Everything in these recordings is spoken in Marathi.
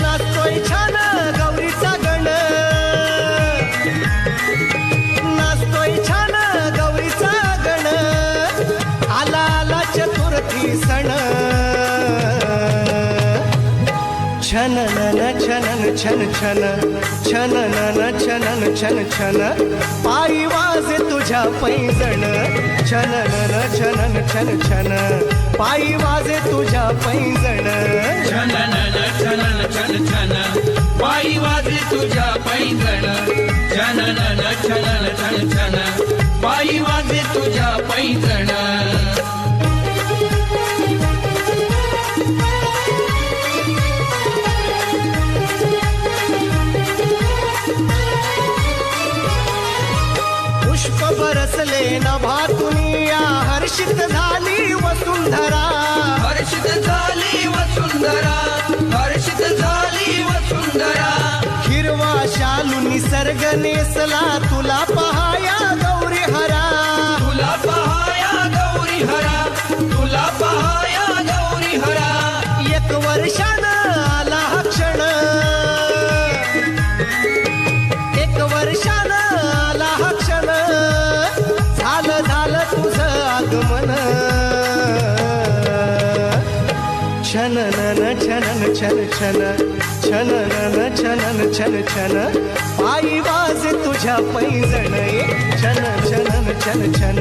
Nastrojče छनन छनन छन छन छन छनन छनन छन छन पायी वाज तुझ्या पैजण छनन छनन छन छन पायी वाजे तुझ्या पैजण छनन छनन छन छन पायी वाजे तुझ्या पैंजण छनन छनन छन छन पायी वाजे तुझ्या पैंजण नभातुनिया हर्षित झाली वसुंधरा हर्षित झाली वसुंधरा हर्षित झाली वसुंधरा हिरवा शालू निसर्ग नेसला तुला पहाया गौरी हरा. तुला पहाया गौरी हरा. तुला पहाया गौरी हरा. एक वर्षानं आला क्षण. एक वर्षानं आगमन छनन छनन छन छन. छनन छनन छन छन. पायी वाज तुझ्या पैजण छन छनन छन छन.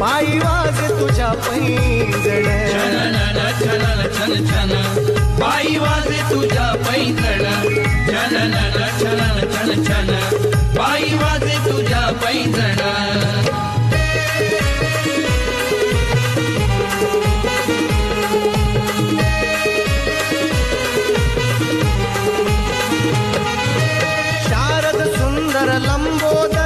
पायी वाज तुझ्या पैजण छनन छनन छन छन. पायी वाजे तुझ्या पैंजण. छनन छनन छन छन. पायी वाजे तुझ्या पैजण. ಲಂಬೋದ